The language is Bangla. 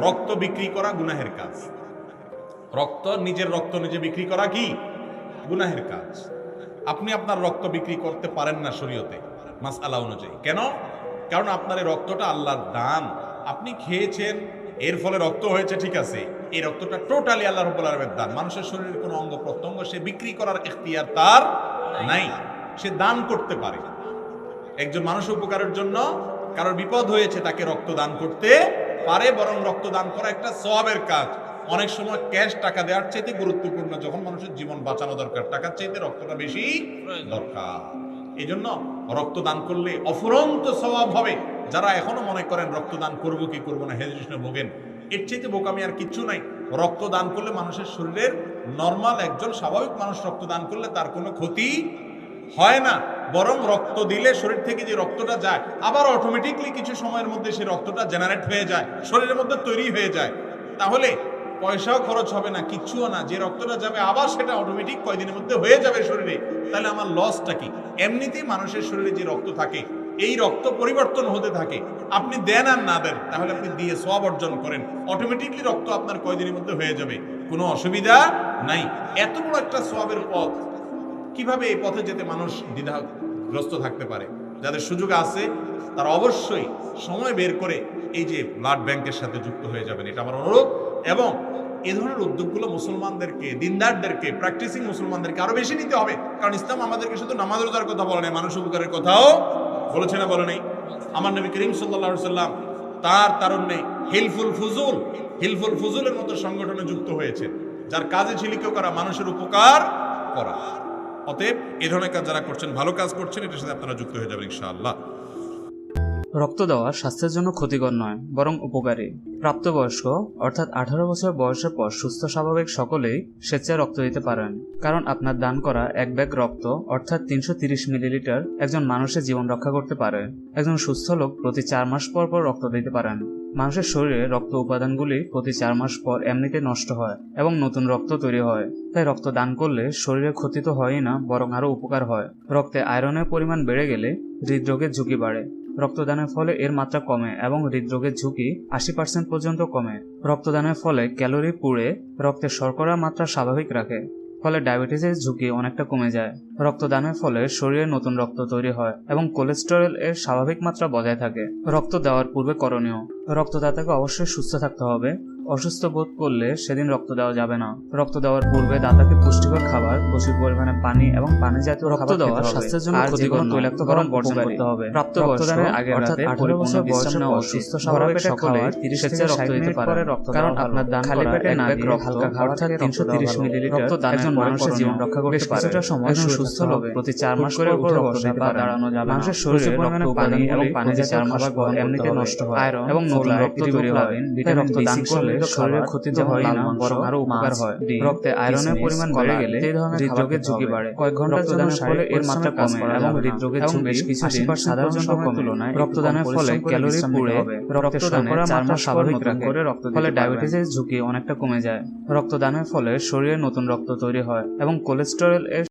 রক্ত বিক্রি করা গুনাহের কাজ। রক্ত, নিজের রক্ত নিজে বিক্রি করা কি? গুনাহের কাজ। আপনি আপনার রক্ত বিক্রি করতে পারেন না শরীয়তে মাস আলা অনুযায়ী। কেন? কারণ আপনার এই রক্তটা আল্লাহর দান। আপনি খেয়েছেন, এর ফলে রক্ত হয়েছে, ঠিক আছে। এই রক্তটা টোটালি আল্লাহ রব্বুল আলমের দান। মানুষের শরীরের কোনো অঙ্গ প্রত্যঙ্গ সে বিক্রি করার এখতিয়ার তার নাই। সে দান করতে পারে। একজন মানুষ উপকারের জন্য কারোর বিপদ হয়েছে, তাকে রক্ত দান করতে পারে বরং রক্ত দান করা একটা সবের কাজ। অনেক সময় ক্যাশ টাকা দেওয়ার চাইতে গুরুত্বপূর্ণ যখন মানুষের জীবন বাঁচানো দরকার টাকার চাইতে রক্তটা বেশি দরকার। এই জন্য রক্ত দান করলে অফুরন্ত স্বভাব হবে। যারা এখনও মনে করেন রক্ত দান করব কি করব না হেজিষ্ণ ভোগেন এর চাইতে বোকামি আর কিচ্ছু নাই। রক্ত দান করলে মানুষের শরীরের নর্মাল একজন স্বাভাবিক মানুষ রক্ত দান করলে তার কোনো ক্ষতি হয় না, বরং রক্ত দিলে শরীর থেকে যে রক্তটা যায়, আবার অটোমেটিকলি কিছু সময়ের মধ্যে সেই রক্তটা জেনারেট হয়ে যায়, শরীরের মধ্যে তৈরি হয়ে যায়। তাহলে পয়সাও খরচ হবে না, কিচ্ছুও না, যে রক্তটা যাবে আবার সেটা অটোমেটিক কয়দিনের মধ্যে হয়ে যাবে শরীরে। তাহলে আমার লসটা কি? এমনিতেই মানুষের শরীরে যে রক্ত থাকে, এই রক্ত পরিবর্তন হতে থাকে। আপনি দেন আর না দেন, তাহলে আপনি দিয়ে সব অর্জন করেন। অটোমেটিকলি রক্ত আপনার কয়দিনের মধ্যে হয়ে যাবে? কোনো অসুবিধা নাই। এত বড় একটা সবের পথ কীভাবে এই পথে যেতে মানুষ দ্বিধাগ্রস্ত থাকতে পারে? যাদের সুযোগ আছে, তারা অবশ্যই সময় বের করে এই যে ব্লাড ব্যাংকের সাথে যুক্ত হয়ে যাবেন। এটা আমার অনুরোধ। এবং এ ধরনের উদ্যোগগুলো মুসলমানদেরকে, দিনদারদেরকে প্র্যাকটিসিং মুসলমানদেরকে আরও বেশি নিতে হবে। কারণ ইসলাম আমাদেরকে শুধু নামাজ রোজার কথা বলে নাই, মানুষ উপকারের কথাও বলেছে না, বলে নেই। আমার নবী করিম সাল্লা সাল্লাম তার তারুণ্যে হিলফুল ফুজুল, হিলফুল ফুজুলের মতো সংগঠনে যুক্ত হয়েছে যার কাজে ছিল কেউ করা মানুষের উপকার করা। অতএব এ ধরনের কাজ যারা করছেন, ভালো কাজ করছেন, এটার সাথে আপনারা যুক্ত হয়ে যাবেন, ইনশাআল্লাহ। রক্ত দেওয়া স্বাস্থ্যের জন্য ক্ষতিকর নয়, বরং উপকারী। প্রাপ্তবয়স্ক, অর্থাৎ আঠারো বছর বয়সের পর সুস্থ, স্বাভাবিক সকলেই স্বেচ্ছায় রক্ত দিতে পারেন। কারণ আপনার দান করা এক ব্যাগ রক্ত, অর্থাৎ তিনশো তিরিশ মিলিলিটার, একজন মানুষের জীবন রক্ষা করতে পারে। একজন সুস্থ লোক প্রতি চার মাস পর পর রক্ত দিতে পারেন। মানুষের শরীরে রক্ত উপাদানগুলি প্রতি চার মাস পর এমনিতে নষ্ট হয় এবং নতুন রক্ত তৈরি হয়। তাই রক্ত দান করলে শরীরে ক্ষতি তো হয়ই না, বরং আরও উপকার হয়। রক্তে আয়রনের পরিমাণ বেড়ে গেলে হৃদরোগের ঝুঁকি বাড়ে। রক্তদানের ফলে এর মাত্রা কমে এবং হৃদরোগের ঝুঁকি আশি পার্সেন্ট পর্যন্ত কমে। রক্তদানের ফলে ক্যালোরি পুড়ে, রক্তের শর্করার মাত্রা স্বাভাবিক রাখে, ফলে ডায়াবেটিসের ঝুঁকি অনেকটা কমে যায়। রক্তদানের ফলে শরীরে নতুন রক্ত তৈরি হয় এবং কোলেস্টেরল এর স্বাভাবিক মাত্রা বজায় থাকে। রক্ত দেওয়ার পূর্বে করণীয়। রক্তদাতাকে অবশ্যই সুস্থ থাকতে হবে। অসুস্থ বোধ করলে সেদিন রক্ত দেওয়া যাবে না। রক্ত দেওয়ার পূর্বে দাতাকে পুষ্টিকর খাবার প্রচুর পরিমাণে পানি এবং পানি জাতীয় রক্ত দেওয়া স্বাস্থ্যের জন্য ক্ষতিকর বর্জন করতে হবে। প্রাপ্ত রক্তদানের আগে অর্থাৎ আঠারো বছর বয়সে অসুস্থ স্বাভাবিক সকলে তিরিশ থেকে রক্ত দিতে পারে কারণ আপনার দান খালি পেটে না দিয়ে হালকা খাবার থেকে তিনশো তিরিশ মিলিলিটার রক্ত দান একজন মানুষের জীবন রক্ষা করতে পারে কিছুটা সময় সুস্থ লোক প্রতি চার মাস করে উপরে রক্ত দিতে পারে। দাঁড়ানো যাবে মানুষের শরীরে পানি এবং পানি চার মাস পর এমনিতে নষ্ট হয় আয়রন এবং নতুন রক্ত তৈরি ভিটামিন রক্ত দান করলে শরীরের ক্ষতি তো হয় না বরং আরও উপকার হয়। রক্তে আয়রনের পরিমাণ বেড়ে গেলে এই ধরনের হৃদরোগের ঝুঁকি বাড়ে। কয়েক ঘণ্টার জন্য শরীরে এর মাত্রা কমে এবং হৃদরোগের ঝুঁকি বেশ। কিছু দিন সাধারণ সময়ের তুলনায় রক্তদানের ফলে ক্যালোরি পুড়ে রক্তের শর্করা মাস স্বাভাবিক রাখে। ফলে ডায়াবেটিসের ঝুঁকি অনেকটা কমে যায়। রক্তদানের ফলে শরীরে নতুন রক্ত তৈরি হয় এবং কোলেস্টেরল এর